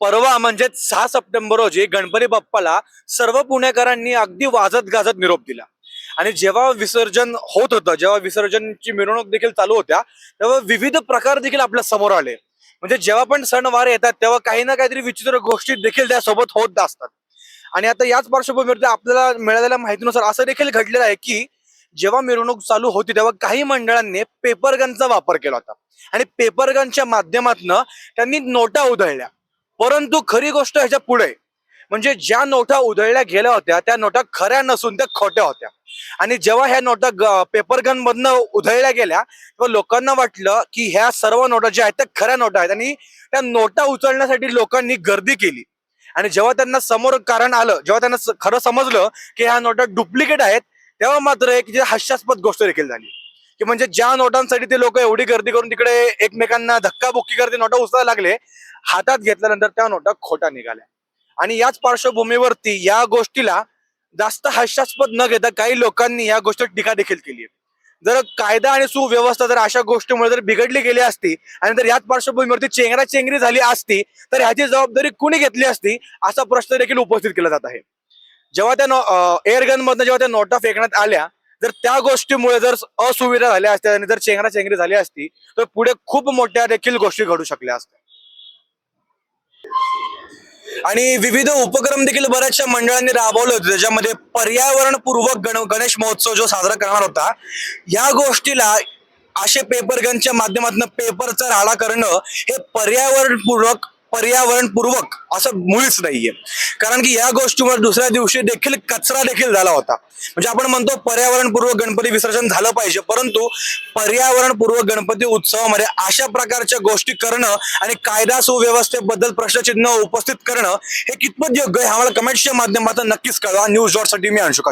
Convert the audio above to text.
परवा म्हणजे सहा सप्टेंबर रोजी गणपती बाप्पाला सर्व पुणेकरांनी अगदी वाजत गाजत निरोप दिला. आणि जेव्हा विसर्जन होत होतं जेव्हा विसर्जनची मिरवणूक देखील चालू होत्या तेव्हा विविध प्रकार देखील आपल्यासमोर आले. म्हणजे जेव्हा पण सणवार येतात तेव्हा काही ना काहीतरी विचित्र गोष्टी देखील त्यासोबत होत असतात. आणि आता याच पार्श्वभूमीवरती आपल्याला मिळालेल्या माहितीनुसार असं देखील घडलेलं आहे की जेव्हा मिरवणूक चालू होती तेव्हा काही मंडळांनी पेपर गनचा वापर केला होता. आणि पेपर गनच्या माध्यमातून त्यांनी नोटा उधळल्या. परंतु खरी गोष्ट ह्याच्या पुढे. म्हणजे ज्या नोटा उधळल्या गेल्या होत्या त्या नोटा खऱ्या नसून त्या खोट्या होत्या. आणि जेव्हा ह्या नोटा पेपर गन मधनं उधळल्या गेल्या तेव्हा लोकांना वाटलं की ह्या सर्व नोटा ज्या आहेत त्या खऱ्या नोटा आहेत. आणि त्या नोटा उचलण्यासाठी लोकांनी गर्दी केली. आणि जेव्हा त्यांना समोर कारण आलं जेव्हा त्यांना खरं समजलं की ह्या नोटा डुप्लिकेट आहेत तेव्हा मात्र एक जे हास्यास्पद गोष्ट देखील झाली. की म्हणजे ज्या नोटांसाठी ते लोक एवढी गर्दी करून तिकडे एकमेकांना धक्काबुक्की करते नोटा उचलायला लागले हातात घेतल्यानंतर त्या नोटा खोटा निघाल्या. आणि याच पार्श्वभूमीवरती या गोष्टीला जास्त हास्यास्पद न घेता काही लोकांनी या गोष्टीवर टीका देखील केली आहे. जर कायदा आणि सुव्यवस्था जर अशा गोष्टीमुळे जर बिघडली गेली असती आणि जर याच पार्श्वभूमीवरती चेंगरा चेंगरी झाली असती तर ह्याची जबाबदारी कुणी घेतली असती असा प्रश्न देखील उपस्थित केला जात आहे. जेव्हा त्या एअरगन मधनं जेव्हा त्या नोटा फेकण्यात आल्या जर त्या गोष्टीमुळे जर असुविधा झाल्या असत्या आणि जर चेंगरा चेंगरी झाली असती तर पुढे खूप मोठ्या देखील गोष्टी घडू शकल्या असत्या. आणि विविध उपक्रम देखील बऱ्याचशा मंडळांनी राबवले होते. त्याच्यामध्ये पर्यावरणपूर्वक गण गणेश महोत्सव जो साजरा करणार होता या गोष्टीला असे पेपर गनच्या माध्यमातून पेपरचा राडा करणं हे पर्यावरणपूर्वक पर्यावरणपूर्वक असं मुळीच नाहीये. कारण की या गोष्टीवर दुसऱ्या दिवशी देखील कचरा देखील झाला होता. म्हणजे आपण म्हणतो पर्यावरणपूर्वक गणपती विसर्जन झालं पाहिजे परंतु पर्यावरणपूर्वक गणपती उत्सवामध्ये अशा प्रकारच्या गोष्टी करणं आणि कायदा सुव्यवस्थेबद्दल प्रश्नचिन्ह उपस्थित करणं हे कितपत योग्य आहे आम्हाला कमेंट्सच्या माध्यमातून नक्कीच कळवा. न्यूज डॉटसाठी मी अंशुका